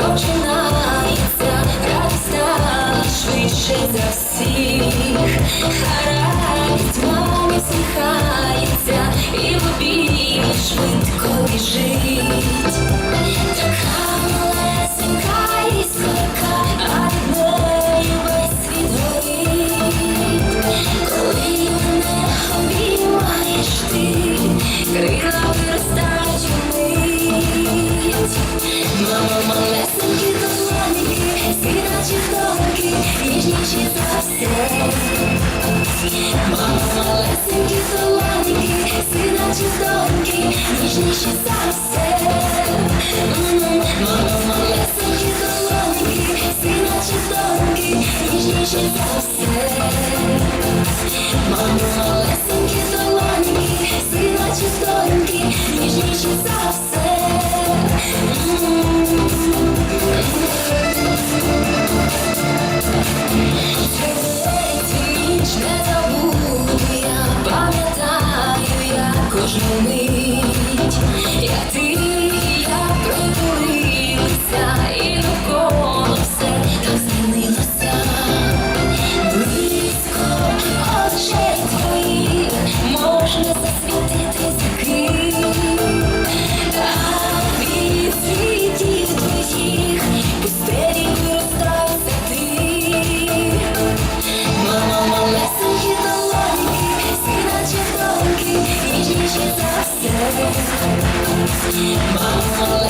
Починається, так стала швидше за всех. малесенькі долоньки, світочі тонкі, ніжніші за все. Малесенькі долоньки, світочі тонкі, ніжніші за все. Малесенькі долоньки, світочі тонкі, ніжніші за My Impossible.